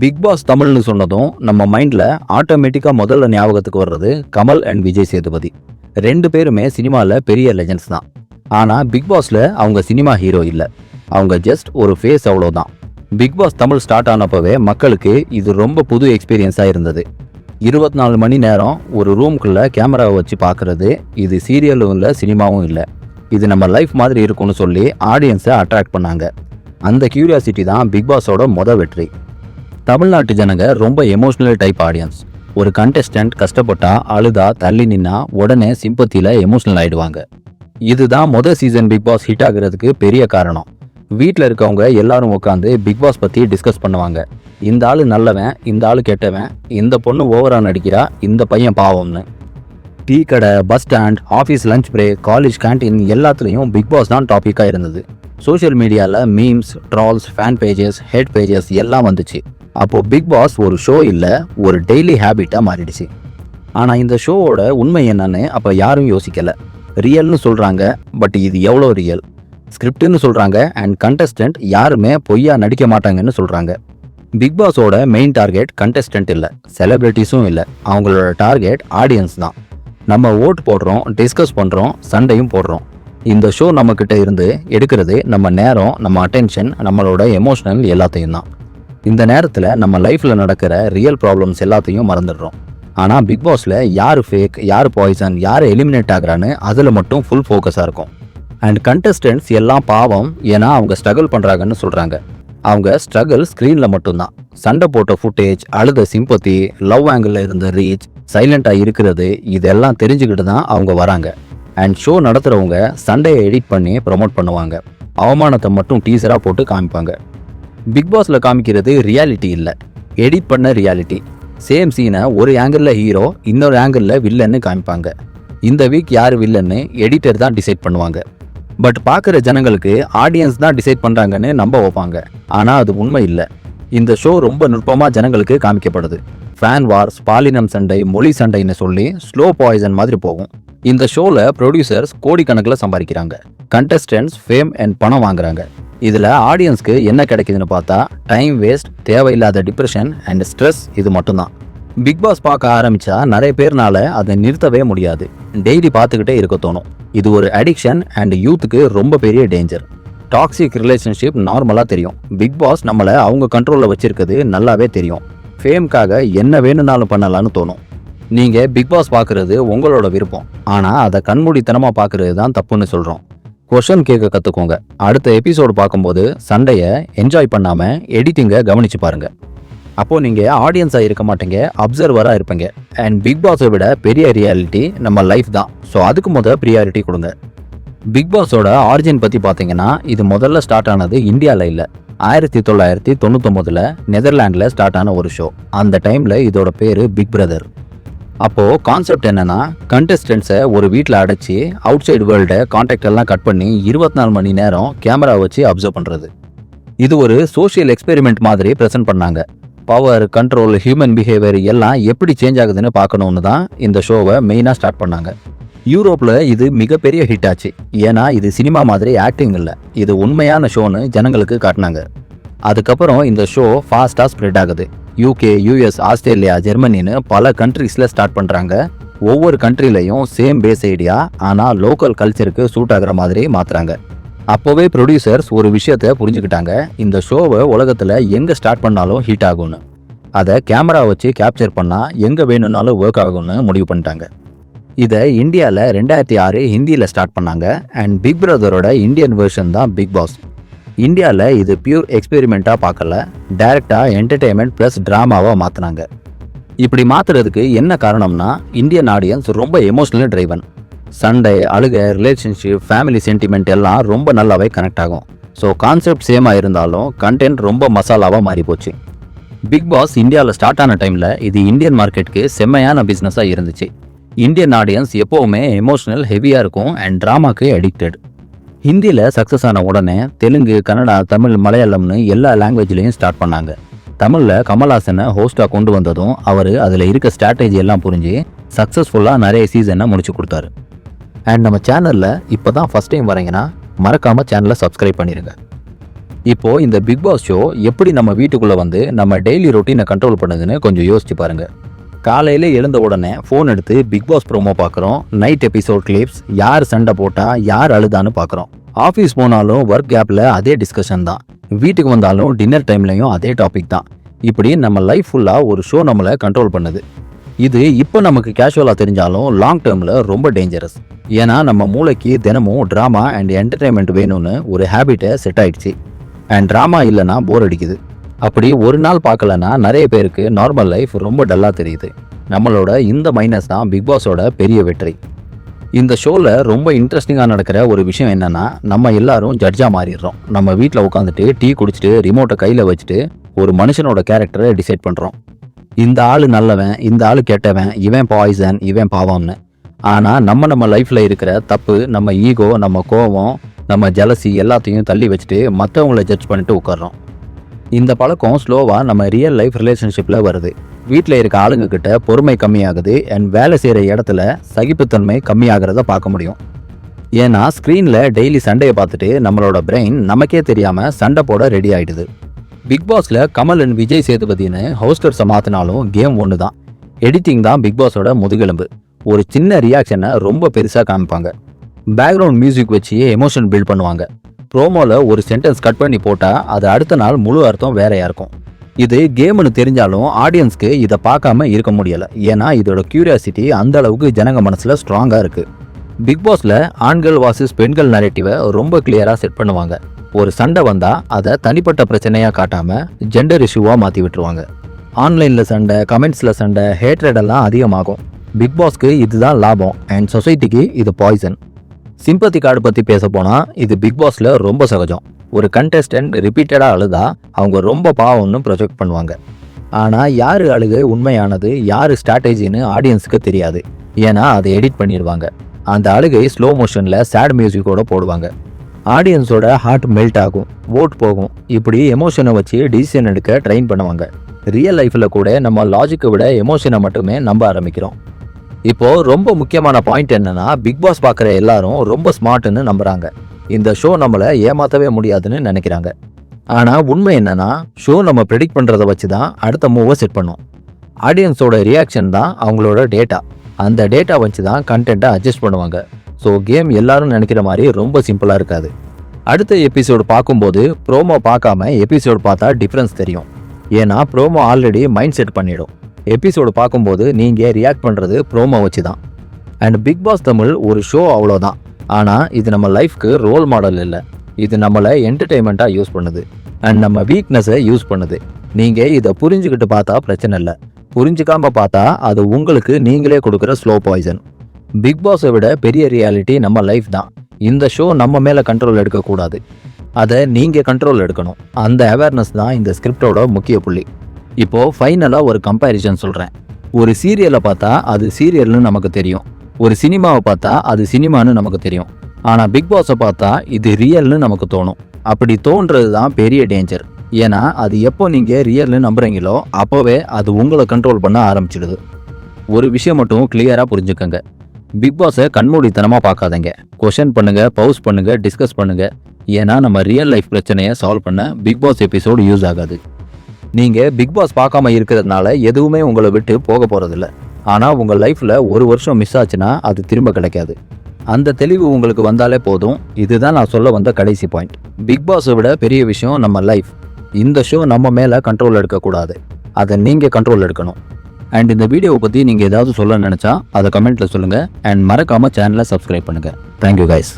Big pass தமிழ்னு சொன்னதும் நம்ம மைண்டில் ஆட்டோமேட்டிக்காக முதல்ல ஞாபகத்துக்கு வர்றது கமல் அண்ட் விஜய் சேதுபதி. ரெண்டு பேருமே சினிமாவில் பெரிய லெஜண்ட்ஸ் தான். ஆனால் பிக் பாஸில் அவங்க சினிமா ஹீரோ இல்லை. அவங்க ஜஸ்ட் ஒரு ஃபேஸ் அவ்வளோதான் பிக் பாஸ் தமிழ் ஸ்டார்ட் ஆனப்பவே மக்களுக்கு இது ரொம்ப புது எக்ஸ்பீரியன்ஸாக இருந்தது. இருபத்தி நாலு மணி நேரம் ஒரு ரூம்குள்ளே கேமராவை வச்சு பார்க்குறது இது சீரியலும் இல்லை சினிமாவும் இல்லை. இது நம்ம லைஃப் மாதிரி இருக்கும்னு சொல்லி ஆடியன்ஸை அட்ராக்ட் பண்ணாங்க. அந்த கியூரியாசிட்டி தான் பிக் பாஸோட மொதல் வெற்றி. தமிழ்நாட்டு ஜனங்க ரொம்ப எமோஷனல் டைப் ஆடியன்ஸ் ஒரு கண்டெஸ்டன்ட் கஷ்டப்பட்டா அழுதா தள்ளி நின்னா உடனே சிம்பத்தியில் எமோஷனல் ஆயிடுவாங்க. இதுதான் மொதல் சீசன் பிக் பாஸ் ஹிட் ஆகுறதுக்கு பெரிய காரணம். வீட்டில் இருக்கவங்க எல்லாரும் உட்காந்து பிக் பாஸ் பற்றி டிஸ்கஸ் பண்ணுவாங்க. இந்த ஆள் நல்லவன் இந்த ஆள் கெட்டவன் இந்த பொண்ணு ஓவரா நடிக்கிறா இந்த பையன் பாவம்னு. டீ கடை bus stand office lunch break college canteen எல்லாத்துலேயும் பிக் பாஸ் தான் டாப்பிக்காக இருந்தது. சோஷியல் மீடியாவில் memes trolls fan pages head pages எல்லாம் வந்துச்சு. அப்போது பிக் பாஸ் ஒரு ஷோ இல்லை ஒரு டெய்லி ஹேபிட்டாக மாறிடுச்சு. ஆனால் இந்த ஷோவோட உண்மை என்னன்னு அப்போ யாரும் யோசிக்கலை. ரியல்னு சொல்கிறாங்க பட் இது எவ்வளோ ரியல் ஸ்கிரிப்ட்னு சொல்கிறாங்க அண்ட் கண்டஸ்டன்ட் யாருமே பொய்யா நடிக்க மாட்டாங்கன்னு சொல்கிறாங்க பிக் பாஸோட மெயின் டார்கெட் கண்டஸ்டன்ட் இல்லை செலிப்ரிட்டிஸும் இல்லை. அவங்களோட டார்கெட் ஆடியன்ஸ் தான். நம்ம ஓட் போடுறோம் டிஸ்கஸ் பண்ணுறோம் சண்டையும் போடுறோம். இந்த ஷோ நம்மக்கிட்ட இருந்து எடுக்கிறது நம்ம நேரம் நம்ம அட்டென்ஷன் நம்மளோட எமோஷனல் எல்லாத்தையும் தான். இந்த நேரத்தில் நம்ம லைஃப்பில் நடக்கிற ரியல் ப்ராப்ளம்ஸ் எல்லாத்தையும் மறந்துடுறோம். ஆனால் பிக் பாஸில் யார் ஃபேக் யார் பாய்சன் யார் எலிமினேட் ஆகுறான்னு அதில் மட்டும் ஃபுல் ஃபோக்கஸாக இருக்கும். அண்ட் கண்டஸ்டன்ட்ஸ் எல்லாம் பாவம் ஏன்னா அவங்க ஸ்ட்ரகிள் பண்ணுறாங்கன்னு சொல்கிறாங்க அவங்க ஸ்ட்ரகிள் ஸ்க்ரீனில் மட்டும்தான். சண்டை போட்ட ஃபுட்டேஜ் அழுத சிம்பத்தி லவ் ஆங்கிளில் இருந்த ரீச் சைலண்ட்டாக இருக்கிறது இதெல்லாம் தெரிஞ்சுக்கிட்டு தான் அவங்க வராங்க. அண்ட் ஷோ நடத்துகிறவங்க சண்டையை எடிட் பண்ணி ப்ரொமோட் பண்ணுவாங்க. அவமானத்தை மட்டும் டீசராக போட்டு காமிப்பாங்க. பிக் பாஸில் காமிக்கிறது ரியாலிட்டி இல்லை. எடிட் பண்ண ரியாலிட்டி சேம் சீனை ஒரு ஆங்கிளில் ஹீரோ இன்னொரு ஆங்கிளில் வில்லன்னு காமிப்பாங்க. இந்த வீக் யார் வில்லன்னு எடிட்டர் தான் டிசைட் பண்ணுவாங்க. பட் பார்க்குற ஜனங்களுக்கு ஆடியன்ஸ் தான் டிசைட் பண்ணுறாங்கன்னு நம்ப வைப்பாங்க ஆனால் அது உண்மை இல்லை. இந்த ஷோ ரொம்ப நுட்பமாக ஜனங்களுக்கு காமிக்கப்படுது. ஃபேன் வார்ஸ் பாலினம் சண்டை மொழி சண்டைன்னு சொல்லி ஸ்லோ பாய்சன் மாதிரி போகும். இந்த ஷோவில் ப்ரொடியூசர்ஸ் கோடிக்கணக்கில் சம்பாதிக்கிறாங்க. கண்டஸ்டன்ட்ஸ் ஃபேம் அண்ட் பணம் வாங்குறாங்க. இதில் ஆடியன்ஸ்க்கு என்ன கிடைக்குதுன்னு பார்த்தா டைம் வேஸ்ட் தேவையில்லாத டிப்ரெஷன் அண்ட் ஸ்ட்ரெஸ் இது மட்டும்தான். பிக் பாஸ் பார்க்க ஆரம்பித்தா நிறைய பேர்னால அதை நிறுத்தவே முடியாது. டெய்லி பார்த்துக்கிட்டே இருக்க தோணும். இது ஒரு அடிக்ஷன் அண்ட் யூத்துக்கு ரொம்ப பெரிய டேஞ்சர் டாக்ஸிக் ரிலேஷன்ஷிப் நார்மலாக தெரியும். பிக் பாஸ் நம்மளை அவங்க கண்ட்ரோலில் வச்சிருக்கிறது நல்லாவே தெரியும். ஃபேம்க்காக என்ன வேணும்னாலும் பண்ணலான்னு தோணும். நீங்கள் பிக் பாஸ் பார்க்குறது உங்களோட விருப்பம். ஆனால் அதை கண்மூடித்தனமாக பார்க்குறது தான் தப்புன்னு சொல்கிறோம் கொஷன் கேட்க கற்றுக்கோங்க அடுத்த எபிசோடு பார்க்கும்போது சண்டையை என்ஜாய் பண்ணாமல் எடிட்டிங்கை கவனிச்சு பாருங்க. அப்போது நீங்கள் ஆடியன்ஸாக இருக்க மாட்டீங்க அப்சர்வராக இருப்பீங்க. அண்ட் பிக் பாஸை விட பெரிய ரியாலிட்டி நம்ம லைஃப் தான். ஸோ அதுக்கு முதல் ப்ரியாரிட்டி கொடுங்க. பிக் பாஸோட ஆரிஜின் பற்றி பார்த்தீங்கன்னா இது முதல்ல ஸ்டார்ட் ஆனது இந்தியாவில் இல்லை. ஆயிரத்தி தொள்ளாயிரத்தி தொண்ணூத்தொம்பதில் நெதர்லாண்டில் ஸ்டார்ட் ஆன ஒரு ஷோ அந்த டைமில் இதோட பேர் பிக் பிரதர் அப்போது கான்செப்ட் என்னென்னா கண்டெஸ்டன்ஸை ஒரு வீட்டில் அடைச்சி அவுட் சைடு வேர்ல்டை கான்டாக்ட் எல்லாம் கட் பண்ணி இருபத்தி நாலு மணி நேரம் கேமரா வச்சு அப்சர்வ் பண்ணுறது இது ஒரு சோஷியல் எக்ஸ்பெரிமெண்ட் மாதிரி ப்ரெசென்ட் பண்ணாங்க. பவர் கண்ட்ரோல் ஹியூமன் பிஹேவியர் எல்லாம் எப்படி சேஞ்ச் ஆகுதுன்னு பார்க்கணுன்னு தான் இந்த ஷோவை மெயினாக ஸ்டார்ட் பண்ணாங்க. யூரோப்பில் இது மிகப்பெரிய ஹிட் ஆச்சு. ஏன்னா இது சினிமா மாதிரி ஆக்டிங் இல்லை. இது உண்மையான ஷோன்னு ஜனங்களுக்கு காட்டினாங்க. அதுக்கப்புறம் இந்த ஷோ ஃபாஸ்ட்டாக ஸ்ப்ரெட் ஆகுது. யூகே யூஎஸ் ஆஸ்திரேலியா ஜெர்மனின்னு பல கண்ட்ரிஸில் ஸ்டார்ட் பண்ணுறாங்க ஒவ்வொரு கண்ட்ரிலையும் சேம் பேஸ் ஐடியா ஆனால் லோக்கல் கல்ச்சருக்கு சூட் ஆகிற மாதிரி மாற்றுறாங்க அப்போவே ப்ரொடியூசர்ஸ் ஒரு விஷயத்தை புரிஞ்சுக்கிட்டாங்க. இந்த ஷோவை உலகத்தில் எங்கே ஸ்டார்ட் பண்ணாலும் ஹிட் ஆகும்னு. அதை கேமரா வச்சு கேப்சர் பண்ணால் எங்கே வேணும்னாலும் ஒர்க் ஆகும்னு முடிவு பண்ணிட்டாங்க. இதை இந்தியாவில் ரெண்டாயிரத்தி ஆறு ஹிந்தியில் ஸ்டார்ட் பண்ணாங்க. அண்ட் பிக் பிரதரோட இந்தியன் வெர்ஷன் தான் பிக் பாஸ் இந்தியாவில் இது பியூர் எக்ஸ்பெரிமெண்ட்டாக பார்க்கல. டைரெக்டாக என்டர்டெயின்மெண்ட் ப்ளஸ் ட்ராமாவாக மாற்றினாங்க இப்படி மாற்றுறதுக்கு என்ன காரணம்னா இந்தியன் ஆடியன்ஸ் ரொம்ப எமோஷ்னலி ட்ரைவன் சண்டை அழுக ரிலேஷன்ஷிப் ஃபேமிலி சென்டிமெண்ட் எல்லாம் ரொம்ப நல்லாவே கனெக்ட் ஆகும். ஸோ கான்செப்ட் சேமாக இருந்தாலும் கண்டென்ட் ரொம்ப மசாலாவாக மாறி போச்சு பிக் பாஸ் இந்தியாவில் ஸ்டார்ட் ஆன டைமில் இது இந்தியன் மார்க்கெட்டுக்கு செம்மையான பிஸ்னஸாக இருந்துச்சு. இந்தியன் ஆடியன்ஸ் எப்போவுமே எமோஷனல் ஹெவியாக இருக்கும் அண்ட் ட்ராமாக்கு அடிக்டட் ஹிந்தியில் சக்ஸஸ் ஆன உடனே தெலுங்கு கன்னடா தமிழ் மலையாளம்னு எல்லா லாங்குவேஜ்லேயும் ஸ்டார்ட் பண்ணாங்க. தமிழில் கமல்ஹாசனை ஹோஸ்டாக கொண்டு வந்ததும் அவர் அதில் இருக்க ஸ்ட்ராட்டஜி எல்லாம் புரிஞ்சு சக்ஸஸ்ஃபுல்லாக நிறைய சீசனை முடிச்சு கொடுத்தாரு. அண்ட் நம்ம சேனலில் இப்போ தான் ஃபஸ்ட் டைம் வரீங்கன்னா மறக்காமல் சேனலை சப்ஸ்கிரைப் பண்ணிடுங்க இப்போது இந்த பிக் பாஸ் ஷோ எப்படி நம்ம வீட்டுக்குள்ளே வந்து நம்ம டெய்லி ரொட்டீனை கண்ட்ரோல் பண்ணுதுன்னு கொஞ்சம் யோசிச்சு பாருங்க. காலையில் எழுந்த உடனே ஃபோன் எடுத்து பிக் பாஸ் ப்ரோமோ பார்க்குறோம். நைட் எபிசோட் கிளிப்ஸ் யார் சண்டை போட்டா யார் அழுதான்னு பார்க்குறோம். ஆஃபீஸ் போனாலும் ஒர்க் கேப்பில் அதே டிஸ்கஷன் தான். வீட்டுக்கு வந்தாலும் டின்னர் டைம்லையும் அதே டாபிக் தான். இப்படி நம்ம லைஃப் ஃபுல்லாக ஒரு ஷோ நம்மளை கண்ட்ரோல் பண்ணுது. இது இப்போ நமக்கு கேஷுவலாக தெரிஞ்சாலும் லாங் டேர்மில் ரொம்ப டேஞ்சரஸ் ஏன்னா நம்ம மூளைக்கு தினமும் ட்ராமா அண்ட் என்டர்டைன்மெண்ட் வேணும்னு ஒரு ஹேபிட்டை செட் ஆயிடுச்சு. அண்ட் ட்ராமா இல்லைன்னா போர் அடிக்குது. அப்படி ஒரு நாள் பார்க்கலன்னா நிறைய பேருக்கு நார்மல் லைஃப் ரொம்ப டல்லாக தெரியுது. நம்மளோட இந்த மைனஸ் தான் பிக் பாஸோட பெரிய வெற்றி. இந்த ஷோவில் ரொம்ப இன்ட்ரெஸ்டிங்காக நடக்கிற ஒரு விஷயம் என்னென்னா நம்ம எல்லாரும் ஜட்ஜாக மாறிடுறோம். நம்ம வீட்டில் உட்காந்துட்டு டீ குடிச்சிட்டு ரிமோட்டை கையில் வச்சுட்டு ஒரு மனுஷனோட கேரக்டரை டிசைட் பண்ணுறோம் இந்த ஆள் நல்லவன் இந்த ஆள் கெட்டவன் இவன் பாய்சன் இவன் பாவம்னு. ஆனால் நம்ம நம்ம லைஃப்பில் இருக்கிற தப்பு நம்ம ஈகோ நம்ம கோவம் நம்ம ஜலசி எல்லாத்தையும் தள்ளி வச்சுட்டு மற்றவங்கள ஜட்ஜ் பண்ணிட்டு உட்கார்றோம். இந்த பழக்கம் ஸ்லோவாக நம்ம ரியல் லைஃப் ரிலேஷன்ஷிப்பில் வருது. வீட்டில் இருக்க ஆளுங்க கிட்ட பொறுமை கம்மியாகுது அண்ட் வேலை செய்கிற இடத்துல சகிப்புத்தன்மை கம்மியாகிறத பார்க்க முடியும். ஏன்னா ஸ்க்ரீனில் டெய்லி சண்டையை பார்த்துட்டு நம்மளோட பிரெயின் நமக்கே தெரியாமல் சண்டை போட ரெடி ஆகிடுது பிக் கமல் அண்ட் விஜய் சேதுபதினு ஹோஸ்டர்ஸை மாற்றினாலும் கேம் ஒன்று தான் எடிட்டிங் தான் பிக் பாஸோட முதுகெலும்பு. ஒரு சின்ன ரியாக்ஷனை ரொம்ப பெருசாக காமிப்பாங்க. பேக்ரவுண்ட் மியூசிக் வச்சு எமோஷன் பில்ட் பண்ணுவாங்க. ப்ரோமோவில் ஒரு சென்டென்ஸ் கட் பண்ணி போட்டால் அது அடுத்த நாள் முழு அர்த்தம் வேறையாக இருக்கும். இது கேம்னு தெரிஞ்சாலும் ஆடியன்ஸ்க்கு இதை பார்க்காம இருக்க முடியலை. ஏன்னா இதோட கியூரியாசிட்டி அந்த அளவுக்கு ஜனங்க மனசில் ஸ்ட்ராங்காக இருக்குது பிக் பாஸில் ஆண்கள் வாசஸ் பெண்கள் நரேட்டிவை ரொம்ப கிளியராக செட் பண்ணுவாங்க. ஒரு சண்டை வந்தால் அதை தனிப்பட்ட பிரச்சனையாக காட்டாமல் ஜெண்டர் இஷ்யூவாக மாற்றி விட்டுருவாங்க. ஆன்லைனில் சண்டை கமெண்ட்ஸில் சண்டை ஹேட்ரட் எல்லாம் அதிகமாகும். பிக் பாஸ்க்கு இதுதான் லாபம் அண்ட் சொசைட்டிக்கு இது பாய்சன் சிம்பத்தி கார்டு பற்றி பேச போனால் இது பிக் பாஸில் ரொம்ப சகஜம். ஒரு கண்டெஸ்டன்ட் ரிப்பீட்டடாக அழுதா அவங்க ரொம்ப பாவம்னு ப்ரொஜெக்ட் பண்ணுவாங்க. ஆனால் யார் அழுகை உண்மையானது யார் ஸ்ட்ராட்டஜின்னு ஆடியன்ஸுக்கு தெரியாது. ஏன்னா அதை எடிட் பண்ணிடுவாங்க. அந்த அழுகை ஸ்லோ மோஷனில் சேட் மியூசிக்கோட போடுவாங்க. ஆடியன்ஸோட ஹார்ட் மெல்ட் ஆகும் ஓட் போகும். இப்படி எமோஷனை வச்சு டிசிஷன் எடுக்க ட்ரெயின் பண்ணுவாங்க. ரியல் லைஃப்பில் கூட நம்ம லாஜிக்கை விட எமோஷனை மட்டுமே நம்ப ஆரம்பிக்கிறோம். இப்போ ரொம்ப முக்கியமான பாயிண்ட் என்னன்னா பிக் பாஸ் பார்க்குற எல்லாரும் ரொம்ப ஸ்மார்ட்னு நம்புறாங்க. இந்த ஷோ நம்மளை ஏமாற்றவே முடியாதுன்னு நினைக்கிறாங்க. ஆனால் உண்மை என்னன்னா ஷோ நம்ம ப்ரெடிக்ட் பண்ணுறதை வச்சு தான் அடுத்த மூவை செட் பண்ணும். ஆடியன்ஸோட ரியாக்ஷன் தான் அவங்களோட டேட்டா அந்த டேட்டா வச்சு தான் கண்டென்ட்டை அட்ஜஸ்ட் பண்ணுவாங்க. ஸோ கேம் எல்லாரும் நினைக்கிற மாதிரி ரொம்ப சிம்பிளாக இருக்காது. அடுத்த எபிசோடு பார்க்கும்போது ப்ரோமோ பார்க்காம எபிசோடு பார்த்தா டிஃப்ரென்ஸ் தெரியும். ஏன்னா ப்ரோமோ ஆல்ரெடி மைண்ட் செட் பண்ணிடும். எபிசோடு பார்க்கும்போது நீங்கள் ரியாக்ட் பண்ணுறது ப்ரோமோ வச்சு தான் அண்ட் பிக் பாஸ் தமிழ் ஒரு ஷோ அவ்வளோதான் ஆனால் இது நம்ம லைஃப்க்கு ரோல் மாடல் இல்லை. இது நம்மளை என்டர்டெயின்மெண்ட்டாக யூஸ் பண்ணுது. அண்ட் நம்ம வீக்னஸை யூஸ் பண்ணுது. நீங்கள் இதை புரிஞ்சுக்கிட்டு பார்த்தா பிரச்சனை இல்லை. புரிஞ்சுக்காமல் பார்த்தா அது உங்களுக்கு நீங்களே கொடுக்குற ஸ்லோ பாய்சன் பிக் பாஸை விட பெரிய ரியாலிட்டி நம்ம லைஃப் தான். இந்த ஷோ நம்ம மேலே கண்ட்ரோல் எடுக்கக்கூடாது. அதை நீங்கள் கண்ட்ரோல் எடுக்கணும். அந்த அவேர்னஸ் தான் இந்த ஸ்கிரிப்டோட முக்கிய புள்ளி. இப்போது ஃபைனலாக ஒரு கம்பேரிசன் சொல்கிறேன் ஒரு சீரியலை பார்த்தா அது சீரியல்னு நமக்கு தெரியும். ஒரு சினிமாவை பார்த்தா அது சினிமான்னு நமக்கு தெரியும். ஆனால் பிக் பாஸை பார்த்தா இது ரியல்னு நமக்கு தோணும். அப்படி தோன்றது தான் பெரிய டேஞ்சர் ஏன்னா அது எப்போ நீங்கள் ரியல்னு நம்புறீங்களோ அப்போவே அது உங்களை கண்ட்ரோல் பண்ண ஆரம்பிச்சிடுது. ஒரு விஷயம் மட்டும் கிளியராக புரிஞ்சுக்கோங்க. பிக் பாஸை கண்மூடித்தனமாக பார்க்காதங்க. கொஷன் பண்ணுங்கள் பவுஸ் பண்ணுங்கள் டிஸ்கஸ் பண்ணுங்கள் ஏன்னா நம்ம ரியல் லைஃப் பிரச்சனையை சால்வ் பண்ண பிக் பாஸ் எபிசோடு யூஸ் ஆகாது. நீங்கள் பிக் பாஸ் பார்க்காம இருக்கிறதுனால எதுவுமே உங்களை விட்டு போக போகிறதில்ல ஆனால் உங்கள் லைஃப்பில் ஒரு வருஷம் மிஸ் ஆச்சுன்னா அது திரும்ப கிடைக்காது. அந்த தெளிவு உங்களுக்கு வந்தாலே போதும். இதுதான் நான் சொல்ல வந்த கடைசி பாயிண்ட் பிக் பாஸை விட பெரிய விஷயம் நம்ம லைஃப் இந்த ஷோ நம்ம மேலே கண்ட்ரோல் எடுக்கக்கூடாது. அதை நீங்கள் கண்ட்ரோல் எடுக்கணும். அண்ட் இந்த வீடியோவை பற்றி நீங்கள் ஏதாவது சொல்ல நினச்சா அதை கமெண்ட்டில் சொல்லுங்கள் அண்ட் மறக்காமல் சேனலை சப்ஸ்கிரைப் பண்ணுங்கள் தேங்க்யூ கைஸ்